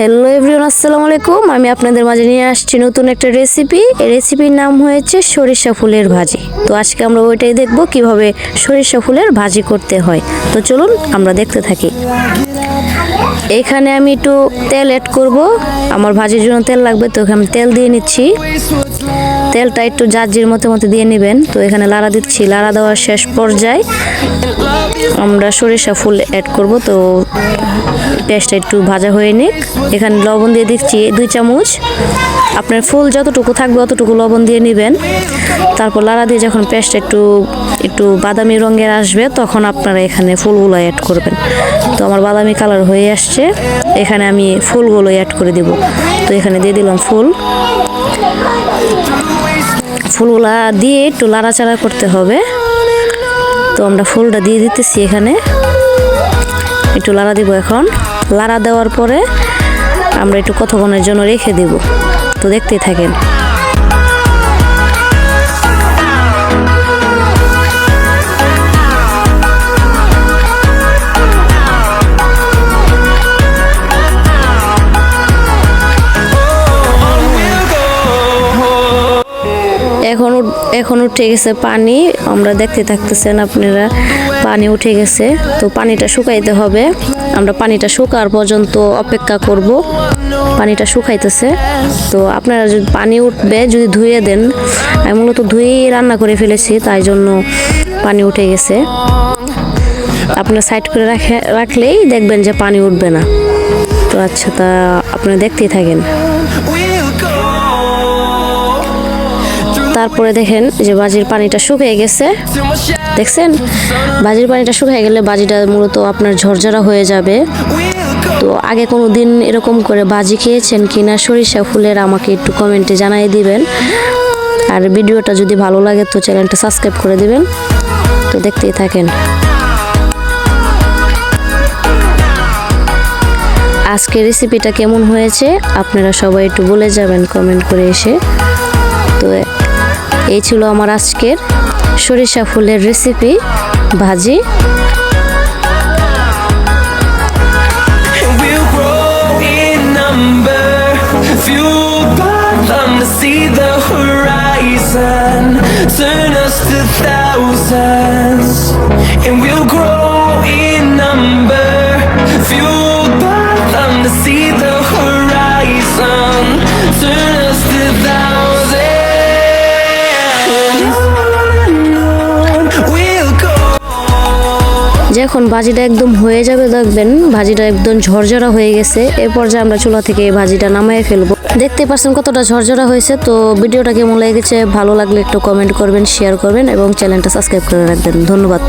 Hello everyone আসসালামু আলাইকুম। আমি আপনাদের মাঝে নিয়ে আসছি নতুন একটা রেসিপি এই রেসিপির নাম হয়েছে সরিষা ফুলের ভাজি। তো আজকে আমরা ওইটাই দেখব কীভাবে সরিষা ফুলের ভাজি করতে হয়। তো চলুন আমরা দেখতে থাকি। এখানে আমি একটু তেল অ্যাড করব। আমার ভাজির জন্য তেল লাগবে, তো এখানে তেল দিয়ে নিচ্ছি। তেলটা একটু জাজির মতো মতো দিয়ে নেবেন। তো এখানে লাড়া দিচ্ছি। লাড়া দেওয়ার শেষ পর্যায়ে আমরা সরিষা ফুল অ্যাড করব। তো পেঁয়াজটা একটু ভাজা হয়ে নিক। এখানে লবণ দিয়ে দিচ্ছি দুই চামচ। আপনার ফুল যতটুকু থাকবে অতটুকু লবণ দিয়ে নেবেন। তারপর লাড়া দিয়ে যখন পেঁয়াজটা একটু একটু বাদামি রঙের আসবে, তখন আপনারা এখানে ফুলগুলো অ্যাড করবেন। তো আমার বাদামি কালার হয়ে আসছে। এখানে আমি ফুলগুলো অ্যাড করে দিব। তো এখানে দিয়ে দিলাম ফুল। ফুলগুলা দিয়ে একটু লাড়াচাড়া করতে হবে। তো আমরা ফুলটা দিয়ে দিতেছি এখানে। একটু লাড়া দিব এখন। লাড়া দেওয়ার পরে আমরা একটু কতক্ষণের জন্য রেখে দিব। তো দেখতেই থাকেন। এখন উঠে গেছে পানি, আমরা দেখতে থাকতেছেন আপনারা, পানি উঠে গেছে। তো পানিটা শুকাইতে হবে। আমরা পানিটা শুকার পর্যন্ত অপেক্ষা করব। পানিটা শুকাইতেছে। তো আপনারা যদি পানি উঠবে, যদি ধুয়ে দেন, আমি মূলত ধুয়েই রান্না করে ফেলেছি, তাই জন্য পানি উঠে গেছে। আপনার সাইড করে রাখে, রাখলেই দেখবেন যে পানি উঠবে না। তো আচ্ছা তা আপনারা দেখতেই থাকেন। তারপরে দেখেন যে বাজির পানিটা শুকিয়ে গেছে. দেখছেন? বাজির পানিটা শুকিয়ে গেলে বাজিটা মূলত আপনার ঝরঝরা হয়ে যাবে। তো আগে কোনো দিন এরকম করে বাজি খেয়েছেন কিনা সরিষা ফুলের আমাকে একটু কমেন্টে জানাই দিবেন। আর ভিডিওটা যদি ভালো লাগে তো চ্যানেলটা সাবস্ক্রাইব করে দিবেন। তো দেখতেই থাকেন। আজকের রেসিপিটা কেমন হয়েছে আপনারা সবাই একটু বলে যাবেন কমেন্ট করে এসে। তো এই ছিল আমার আজকের সরিষা ফুলের রেসিপি ভাজি। যখন ভাজিটা একদম হয়ে যাবে দেখবেন, ভাজিটা একদম ঝরঝরা হয়ে গেছে। এ পর্যায়ে আমরা চুলা থেকে এই ভাজিটা নামায় ফেলব। দেখতে পাচ্ছেন কতটা ঝরঝরা হয়েছে, তো ভিডিওটা কেমন লেগেছে, ভালো লাগলে একটু কমেন্ট করবেন শেয়ার করবেন, এবং চ্যানেলটা সাবস্ক্রাইব করে রাখবেন। ধন্যবাদ।